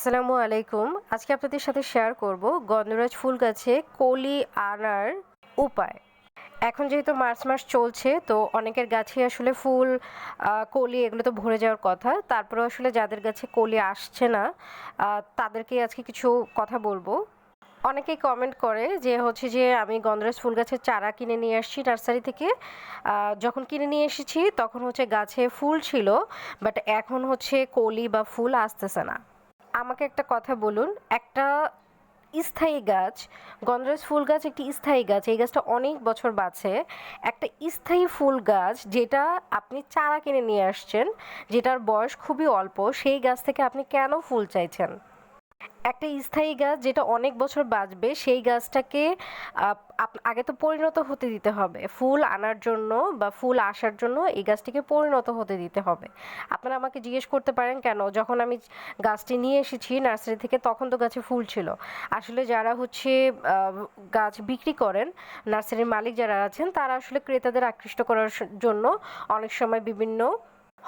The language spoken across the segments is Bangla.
আসসালামু আলাইকুম। আজকে আপনাদের সাথে শেয়ার করব গন্ধরাজ ফুল গাছে কলি আনার উপায়। এখন যেহেতু মার্চ মাস চলছে, তো অনেকের গাছে আসলে ফুল কলি এগুলো তো ভরে যাওয়ার কথা। তারপরে আসলে যাদের গাছে কলি আসছে না তাদেরকে আজকে কিছু কথা বলব। অনেকেই কমেন্ট করে যে হচ্ছে যে আমি গন্ধরাজ ফুল গাছের চারা কিনে নিয়ে আসছি নার্সারি থেকে। যখন কিনে নিয়ে এসেছি তখন হচ্ছে গাছে ফুল ছিল বাট এখন হচ্ছে কলি বা ফুল আসতেছে না। আমাকে একটা কথা বলুন, একটা স্থায়ী গাছ, গন্ধরাজ ফুল গাছ একটি স্থায়ী গাছ, এই গাছটা অনেক বছর বাঁচে, একটা স্থায়ী ফুল গাছ যেটা আপনি চারা কিনে নিয়ে আসছেন, যেটার বয়স খুবই অল্প, সেই গাছ থেকে আপনি কেন ফুল চাইছেন? একটা স্থায়ী গাছ যেটা অনেক বছর বাঁচবে, সেই গাছটাকে আগে তো পরিণত হতে দিতে হবে। ফুল আনার জন্য বা ফুল আসার জন্য এই গাছটিকে পরিণত হতে দিতে হবে। আপনারা আমাকে জিজ্ঞেস করতে পারেন কেন? যখন আমি গাছটি নিয়ে এসেছি নার্সারি থেকে, তখন তো গাছে ফুল ছিল। আসলে যারা হচ্ছে গাছ বিক্রি করেন, নার্সারির মালিক যারা আছেন, তারা আসলে ক্রেতাদের আকৃষ্ট করার জন্য অনেক সময় বিভিন্ন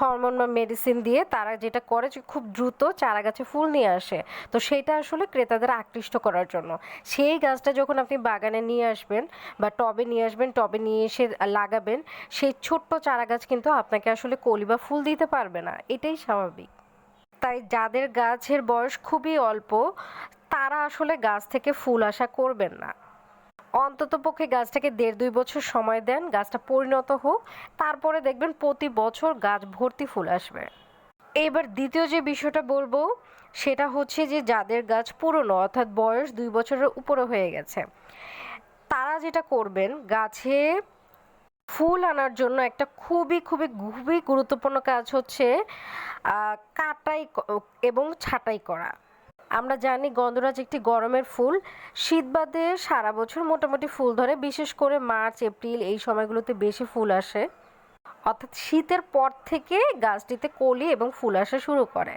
হরমোন বা মেডিসিন দিয়ে তারা যেটা করে যে খুব দ্রুত চারা গাছে ফুল নিয়ে আসে। তো সেটা আসলে ক্রেতাদের আকৃষ্ট করার জন্য। সেই গাছটা যখন আপনি বাগানে নিয়ে আসবেন বা টবে নিয়ে আসবেন, টবে নিয়ে এসে লাগাবেন সেই ছোট্ট চারা গাছ কিন্তু আপনাকে আসলে কলি বা ফুল দিতে পারবে না। এটাই স্বাভাবিক। তাই যাদের গাছের বয়স খুবই অল্প, তারা আসলে গাছ থেকে ফুল আশা করবেন না। অন্তত পক্ষে গাছটাকে দেড় দুই বছর সময় দেন, গাছটা পরিণত হোক, তারপরে দেখবেন প্রতি বছর গাছ ভর্তি ফুল আসবে। এবার দ্বিতীয় যে বিষয়টা বলব, সেটা হচ্ছে যে যাদের গাছ পুরনো, অর্থাৎ বয়স দুই বছরের উপরে হয়ে গেছে, তারা যেটা করবেন, গাছে ফুল আনার জন্য একটা খুবই খুবই খুবই গুরুত্বপূর্ণ কাজ হচ্ছে কাটাই এবং ছাঁটাই করা। আমরা জানি গন্ধরাজ একটি গরমের ফুল। শীত বাদে সারা বছর মোটামুটি ফুল ধরে, বিশেষ করে মার্চ, এপ্রিল এই সময়গুলোতে বেশি ফুল আসে। অর্থাৎ শীতের পর থেকে গাছটিতে কলি এবং ফুল আসা শুরু করে।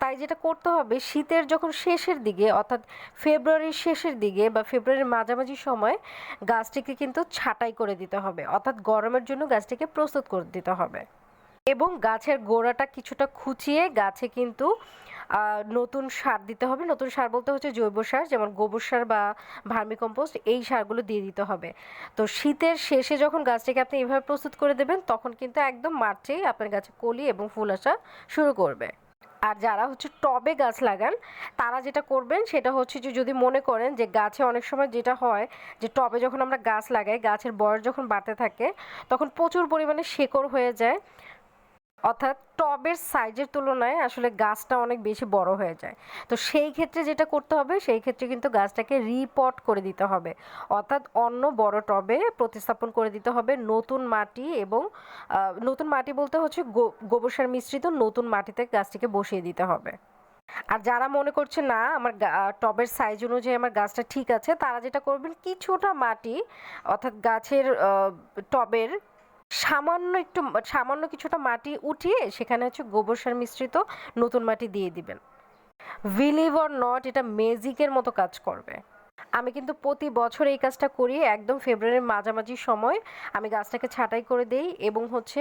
তাই যেটা করতে হবে, শীতের যখন শেষের দিকে, অর্থাৎ ফেব্রুয়ারির শেষের দিকে বা ফেব্রুয়ারির মাঝামাঝি সময়, গাছটিকে কিন্তু ছাঁটাই করে দিতে হবে। অর্থাৎ গরমের জন্য গাছটিকে প্রস্তুত করে দিতে হবে। এবং গাছের গোড়াটা কিছুটা খুঁচিয়ে গাছে কিন্তু নতুন সার দিতে হবে। নতুন সার বলতে হচ্ছে জৈব সার, যেমন গোবর সার বা ভার্মিকম্পোস্ট, এই সারগুলো দিয়ে দিতে হবে। তো শীতের শেষে যখন গাছটাকে আপনি এভাবে প্রস্তুত করে দেবেন, তখন কিন্তু একদম মার্চেই আপনার গাছে কলি এবং ফুল আসা শুরু করবে। আর যারা হচ্ছে টবে গাছ লাগান, তারা যেটা করবেন, সেটা হচ্ছে যে যদি মনে করেন যে গাছে অনেক সময় যেটা হয় যে টবে যখন আমরা গাছ লাগাই, গাছের বয়স যখন বাড়তে থাকে, তখন প্রচুর পরিমাণে শেকড় হয়ে যায়। অর্থাৎ টবের সাইজের তুলনায় আসলে গাছটা অনেক বেশি বড় হয়ে যায়। তো সেই ক্ষেত্রে যেটা করতে হবে, সেই ক্ষেত্রে কিন্তু গাছটাকে রিপট করে দিতে হবে। অর্থাৎ অন্য বড় টবে প্রতিস্থাপন করে দিতে হবে নতুন মাটি এবং নতুন মাটি বলতে হচ্ছে গোবর সার মিশ্রিত নতুন মাটিতে গাছটিকে বসিয়ে দিতে হবে। আর যারা মনে করছে, না, আমার টবের সাইজ অনুযায়ী আমার গাছটা ঠিক আছে, তারা যেটা করবেন, কিছুটা মাটি অর্থাৎ গাছের টবের সামান্য একটু সামান্য কিছুটা মাটি উঠিয়ে সেখানে হচ্ছে গোবর সার মিশ্রিত নতুন মাটি দিয়ে দিবেন। বিলিভ অর নট এটা ম্যাজিকের মতো কাজ করবে। আমি কিন্তু প্রতি বছর এই কাজটা করি, একদম ফেব্রুয়ারির মাঝামাঝি সময়। আমি গাছটাকে ছাঁটাই করে দেই এবং হচ্ছে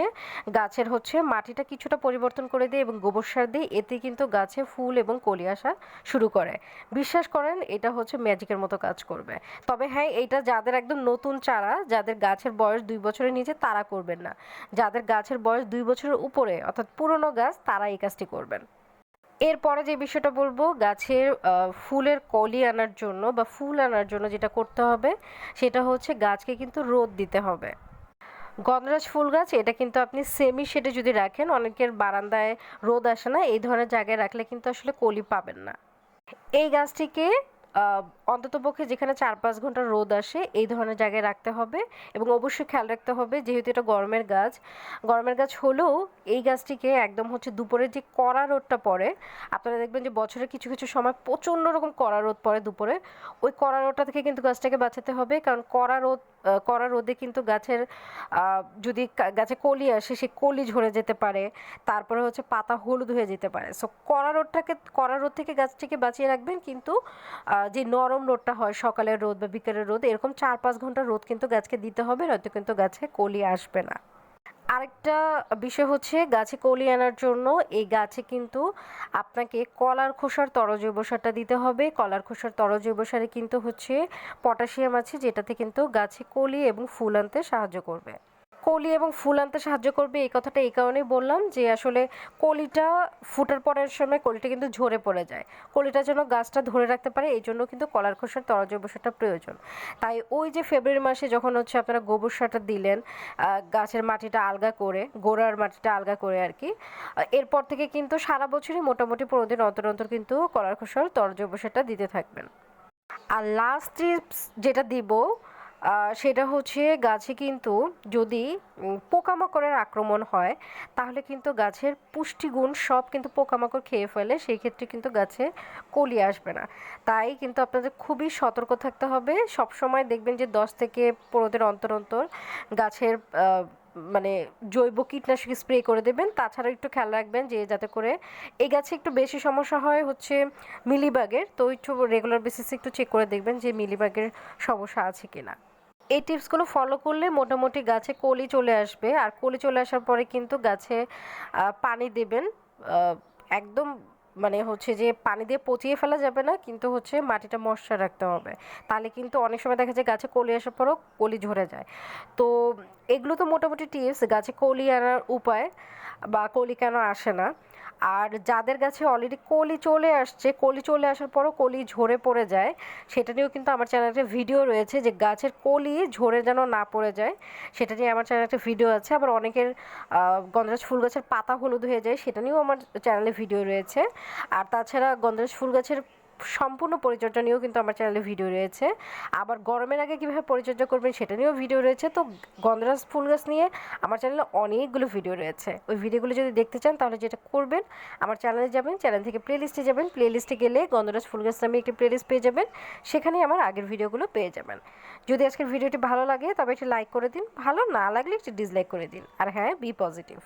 গাছের হচ্ছে মাটিটা কিছুটা পরিবর্তন করে দিই এবং গোবর সার দিই। এতে কিন্তু গাছে ফুল এবং কলি আসা শুরু করে। বিশ্বাস করেন, এটা হচ্ছে ম্যাজিকের মতো কাজ করবে। তবে হ্যাঁ এটা যাদের একদম নতুন চারা, যাদের গাছের বয়স দুই বছরের নিচে তারা করবেন না। যাদের গাছের বয়স দুই বছরের উপরে, অর্থাৎ পুরনো গাছ, তারা এই কাজটি করবেন। এরপরে যে বিষয়টা বলব, গাছের ফুলের কলি আনার জন্য বা ফুল আনার জন্য যেটা করতে হবে, সেটা হচ্ছে গাছকে কিন্তু রোদ দিতে হবে। গন্ধরাজ ফুল গাছ, এটা কিন্তু আপনি সেমি শেডে যদি রাখেন, অনেকের বারান্দায় রোদ আসে না, এই ধরনের জায়গায় রাখলে কিন্তু আসলে কলি পাবেন না। এই গাছটিকে অন্ততপক্ষে যেখানে চার পাঁচ ঘণ্টা রোদ আসে, এই ধরনের জায়গায় রাখতে হবে এবং অবশ্যই খেয়াল রাখতে হবে যেহেতু এটা গরমের গাছ। গরমের গাছ হলেও এই গাছটিকে একদম হচ্ছে দুপুরে যে কড়া রোদটা পড়ে, আপনারা দেখবেন যে বছরের কিছু কিছু সময় প্রচণ্ড রকম কড়া রোদ পড়ে দুপুরে। ওই কড়া রোদটা থেকে কিন্তু গাছটাকে বাঁচাতে হবে কারণ কড়া রোদ কড়া রোদে কিন্তু গাছের যদি গাছে কলি আসে সেই কলি ঝরে যেতে পারে, তারপরে হচ্ছে পাতা হলুদ হয়ে যেতে পারে। সো কড়া রোদটাকে, কড়া রোদ থেকে গাছটিকে বাঁচিয়ে রাখবেন কিন্তু যে যে নরম রোদটা হয়, সকালের রোদ বা বিকেলের রোদ, এরকম চার পাঁচ ঘণ্টা রোদ কিন্তু গাছকে দিতে হবে, নয়তো কিন্তু গাছে কলি আসবে না। আরেকটা বিষয় হচ্ছে গাছে কলি আনার জন্য এই গাছে কিন্তু আপনাকে কলার খোসার তরজৈব সারটা দিতে হবে। কলার খোসার তরজৈব সারে কিন্তু হচ্ছে পটাশিয়াম আছে, যেটাতে কিন্তু গাছে কলি এবং ফুল আনতে সাহায্য করবে। কলি এবং ফুল আনতে সাহায্য করবে, এই কথাটা এই কারণেই বললাম যে আসলে কলিটা ফুটার পরের সময় কলিটা কিন্তু ঝরে পড়ে যায়। কলিটা যেন গাছটা ধরে রাখতে পারে, এই জন্য কিন্তু কলার খোসার তরজৈব সারটা প্রয়োজন। তাই ওই যে ফেব্রুয়ারি মাসে যখন হচ্ছে আপনারা গোবর সারটা দিলেন গাছের মাটিটা আলগা করে, গোড়ার মাটিটা আলগা করে আর কি এরপর থেকে কিন্তু সারা বছরই মোটামুটি পনেরো দিন অন্তর অন্তর কিন্তু কলার খোসার তরজৈব সারটা দিতে থাকবেন। আর লাস্ট টিপস যেটা দিব সেটা হচ্ছে গাছে কিন্তু যদি পোকামাকড়ের আক্রমণ হয়, তাহলে কিন্তু গাছের পুষ্টিগুণ সব কিন্তু পোকামাকড় খেয়ে ফেলে, সেই ক্ষেত্রে কিন্তু গাছে কলি আসবে না। তাই কিন্তু আপনাদের খুবই সতর্ক থাকতে হবে। সব সময় দেখবেন যে দশ থেকে পনেরো দিন অন্তর অন্তর গাছের মানে জৈব কীটনাশক স্প্রে করে দেবেন। তাছাড়া একটু খেয়াল রাখবেন যে যাতে করে এই গাছে একটু বেশি সমস্যা হয় হচ্ছে মিলিবাগের। তো একটু রেগুলার বেসিসে একটু চেক করে দেখবেন যে মিলিবাগের সমস্যা আছে কিনা। এই টিপসগুলো ফলো করলে মোটামুটি গাছে কলি চলে আসবে। আর কলি চলে আসার পরে কিন্তু গাছে পানি দেবেন। একদম মানে হচ্ছে যে পানি দিয়ে পচিয়ে ফেলা যাবে না, কিন্তু হচ্ছে মাটিটা মশা রাখতে হবে। তাহলে কিন্তু অনেক সময় দেখা যায় গাছে কলি আসার পরও কলি ঝরে যায়। তো এগুলো তো মোটামুটি টিপস গাছে কলি আনার উপায় বা কলি কেন আসে না। আর যাদের কাছে অলরেডি কলি চলে আসছে, কলি চলে আসার পরও কলি ঝরে পড়ে যায়, সেটা নিয়েও কিন্তু আমার চ্যানেলে একটা ভিডিও রয়েছে যে গাছের কলি ঝরে যেন না পড়ে যায়, সেটা নিয়ে আমার চ্যানেলে একটা ভিডিও আছে, আবার অনেকের গন্ধরাজ ফুল গাছের পাতা হলুদ হয়ে যায়, সেটা নিয়েও আমার চ্যানেলে ভিডিও রয়েছে। আর তাছাড়া গন্ধরাজ ফুল গাছের সম্পূর্ণ পরিচর্যা নিয়েও কিন্তু আমার চ্যানেলে ভিডিও রয়েছে। আবার গরমের আগে কীভাবে পরিচর্যা করবেন সেটা নিয়েও ভিডিও রয়েছে। তো গন্ধরাজ ফুল গাছ নিয়ে আমার চ্যানেলে অনেকগুলো ভিডিও রয়েছে। ওই ভিডিওগুলো যদি দেখতে চান তাহলে যেটা করবেন, আমার চ্যানেলে যাবেন চ্যানেল থেকে প্লে লিস্টে যাবেন। প্লে লিস্টে গেলে গন্ধরাজ ফুল গাছ নামে একটি প্লে লিস্ট পেয়ে যাবেন। সেখানে আমার আগের ভিডিওগুলো পেয়ে যাবেন। যদি আজকের ভিডিওটি ভালো লাগে তবে একটি লাইক করে দিন। ভালো না লাগলে একটু ডিসলাইক করে দিন। আর হ্যাঁ বি পজিটিভ